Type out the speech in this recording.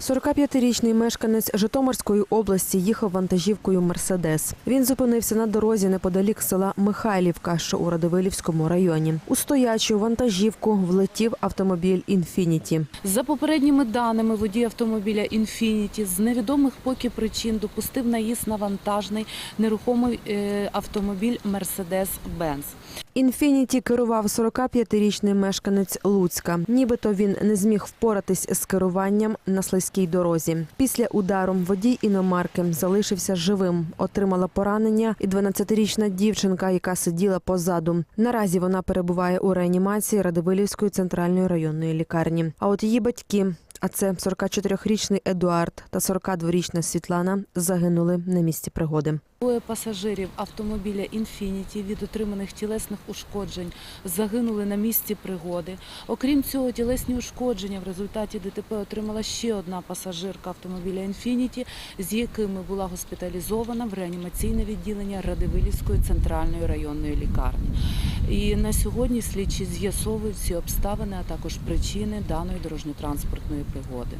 45-річний мешканець Житомирської області їхав вантажівкою Мерседес. Він зупинився на дорозі неподалік села Михайлівка, що у Радивилівському районі. У стоячу вантажівку влетів автомобіль Інфініті. За попередніми даними, водій автомобіля Інфініті з невідомих поки причин допустив наїзд на вантажний нерухомий е, автомобіль Мерседес Бенз. Інфініті керував 45-річний мешканець Луцька. Нібито він не зміг впоратись з керуванням на слизькій дорозі. Після удару водій іномарки залишився живим. Отримала поранення і 12-річна дівчинка, яка сиділа позаду. Наразі вона перебуває у реанімації Радивилівської центральної районної лікарні. А от її батьки. А це 44-річний Едуард та 42-річна Світлана загинули на місці пригоди. Двоє пасажирів автомобіля Інфініті від отриманих тілесних ушкоджень загинули на місці пригоди. Окрім цього, тілесні ушкодження в результаті ДТП отримала ще одна пасажирка автомобіля Інфініті, з якими була госпіталізована в реанімаційне відділення Радивилівської центральної районної лікарні. І на сьогодні слідчі з'ясовують всі обставини, а також причини даної дорожньо-транспортної пригоди.